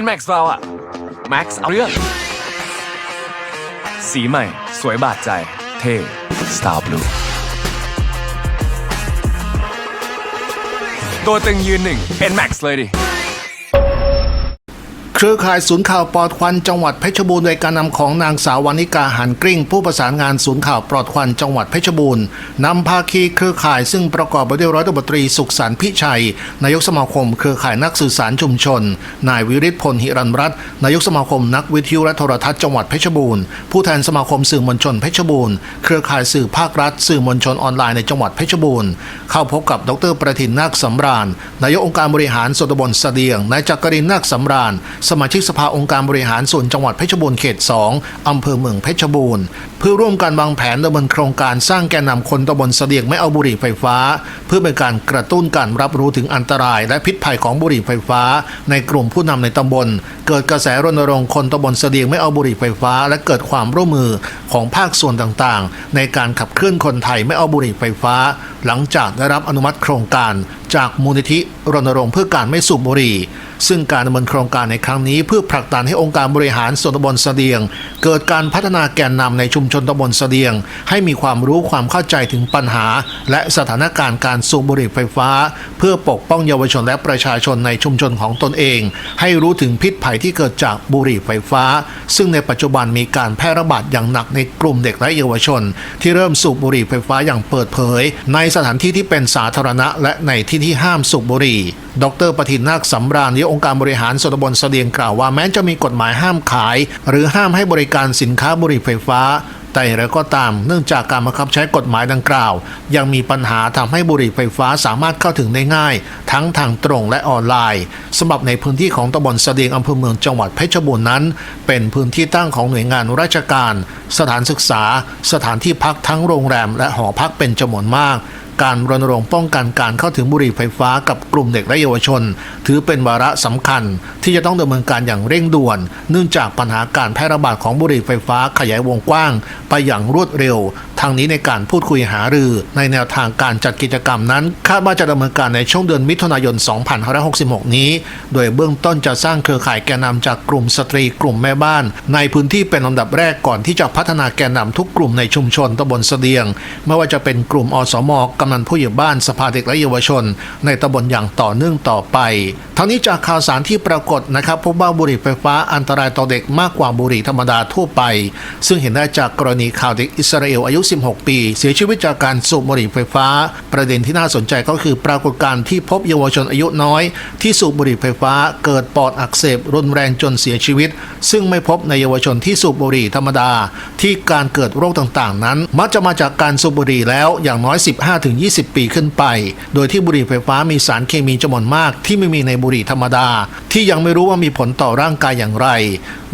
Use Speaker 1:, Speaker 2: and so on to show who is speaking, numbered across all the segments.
Speaker 1: NMAX เราอะ Max เอาเรื่อง สีใหม่ สวยบาดใจ เท่ Star Blue ตัวตึงยืนหนึ่ง NMAX เลยดิ
Speaker 2: เครือข่ายศูนย์ข่าวปลอดควันจังหวัดเพชรบูรณ์โดยการนำของนางสาววานิกาหันกริ่ง ผู้ประสานงานศูนย์ข่าวปลอดควันจังหวัดเพชรบูรณ์นำภาคีเครือข่ายซึ่งประกอบไปด้วยร้อยตำรวจตรีสุขสันต์พิชัย นายกสมาคม เครือข่ายนักสื่อสารชุมชน นายวิริศพลหิรันรัตน์นายกสมาคมนักวิทยุและโทรทัศน์จังหวัดเพชรบูรณ์ผู้แทนสมาคมสื่อมวลชนเพชรบูรณ์เครือข่ายสื่อภาครัฐ สื่อมวลชนออนไลน์ในจังหวัดเพชรบูรณ์เข้าพบกับดรประทินนาคสำราญนายกองค์การบริหารส่วนตำบลเสดียงนายจักรินนาคสำราญสมาชิกสภาองค์การบริหารส่วนจังหวัดเพชรบูรณ์เขต 2 อำเภอเมืองเพชรบูรณ์ เพื่อร่วมกันวางแผนดำเนินโครงการสร้างแกนนำคนตำบลเสดียงไม่เอาบุหรี่ไฟฟ้า เพื่อเป็นการกระตุ้นการรับรู้ถึงอันตราย และพิษภัยของบุหรี่ไฟฟ้า ในกลุ่มผู้นำในตำบล เกิดกระแสรณรงค์คนตำบลเสดียงไม่เอาบุหรี่ไฟฟ้า และเกิดความร่วมมือของภาคส่วนต่างๆ ในการขับเคลื่อนคนไทยไม่เอาบุหรี่ไฟฟ้า หลังจากได้รับอนุมัติโครงการ จากมูลนิธิรณรงค์เพื่อการไม่สูบบุหรี่ ซึ่งการดำเนินโครงการในครั้งนี้เพื่อผลักดันให้องค์การบริหารส่วนตำบลเสดียง เกิดการพัฒนาแกนนำในชุมชนตำบลเสดียง ให้มีความรู้ความเข้าใจถึงปัญหา และสถานการณ์การสูบบุหรี่ไฟฟ้า เพื่อปกป้องเยาวชนและประชาชนในชุมชนของตนเอง ให้รู้ถึงพิษภัยที่เกิดจากบุหรี่ไฟฟ้า ซึ่งในปัจจุบันมีการแพร่ระบาดอย่างหนักในกลุ่มเด็กและเยาวชน ที่เริ่มสูบบุหรี่ไฟฟ้าอย่างเปิดเผย ในสถานที่ที่เป็นสาธารณะ และในที่ที่ห้ามสูบบุหรี่ ดรปฏินนาคสำราญนายองค์การบริหารส่วนตำบลเสดียงกล่าวว่าแม้จะมีกฎหมายห้ามขาย หรือห้ามให้บริการสินค้าบุหรี่ไฟฟ้า แต่อย่างไรก็ตาม เนื่องจากการบังคับใช้กฎหมายดังกล่าว ยังมีปัญหาทำให้บุหรี่ไฟฟ้าสามารถเข้าถึงได้ง่าย ทั้งทางตรงและออนไลน์สำหรับในพื้นที่ของตำบลเสดียงอำเภอเมืองจังหวัดเพชรบูรณ์นั้น เป็นพื้นที่ตั้งของหน่วยงานราชการ สถานศึกษา สถานที่พักทั้งโรงแรมและหอพักเป็นจำนวนมาก การรณรงค์ป้องกันการเข้าถึงบุหรี่ไฟฟ้ากับกลุ่มเด็กและเยาวชน ถือเป็นวาระสำคัญ ที่จะต้องดำเนินการอย่างเร่งด่วน เนื่องจากปัญหาการแพร่ระบาดของบุหรี่ไฟฟ้าขยายวงกว้าง ไปอย่างรวดเร็ว ทางนี้ในการพูดคุยหารือ ในแนวทางการจัดกิจกรรมนั้น คาดว่าจะดำเนินการในช่วงเดือนมิถุนายน 2566 นี้ โดยเบื้องต้นจะสร้างเครือข่ายแกนนำจากกลุ่มสตรีกลุ่มแม่บ้าน ในพื้นที่เป็นลำดับแรกก่อนที่จะพัฒนาแกนนำทุกกลุ่มในชุมชนตำบลเสดียง ไม่ว่าจะเป็นกลุ่มอสมกำนันผู้ใหญ่บ้านสภาเด็กและเยาวชน ในตำบลอย่างต่อเนื่องต่อไปทั้งนี้จากข่าวสารที่ปรากฏนะครับพบว่าบุหรี่ไฟฟ้าอันตรายต่อเด็กมากกว่าบุหรี่ธรรมดาทั่วไป ซึ่งเห็นได้จากกรณีข่าวเด็กอิสราเอลอายุ16 ปี เสียชีวิตจากการสูบบุหรี่ไฟฟ้า ประเด็นที่น่าสนใจก็คือปรากฏการณ์ที่พบเยาวชนอายุน้อย ที่สูบบุหรี่ไฟฟ้าเกิดปอดอักเสบรุนแรงจนเสียชีวิต ซึ่งไม่พบในเยาวชนที่สูบบุหรี่ธรรมดา ที่การเกิดโรคต่างๆ นั้น มักจะมาจากการสูบบุหรี่แล้วอย่างน้อย 15-20 ปีขึ้นไป โดยที่บุหรี่ไฟฟ้ามีสารเคมีจำนวนมาก ที่ไม่มีในบุหรี่ธรรมดา ที่ยังไม่รู้ว่ามีผลต่อร่างกายอย่างไร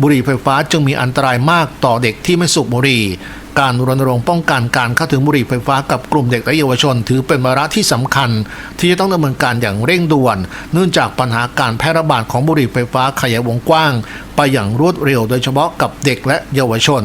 Speaker 2: บุหรี่ไฟฟ้าจึงมีอันตรายมากต่อเด็กที่ไม่สูบบุหรี่ การรณรงค์ป้องกันการเข้าถึงบุหรี่ไฟฟ้ากับกลุ่มเด็กและเยาวชน ถือเป็นวาระที่สำคัญ ที่จะต้องดำเนินการอย่างเร่งด่วน เนื่องจากปัญหาการแพร่ระบาดของบุหรี่ไฟฟ้าขยายวงกว้าง ไปอย่างรวดเร็วโดยเฉพาะกับเด็กและเยาวชน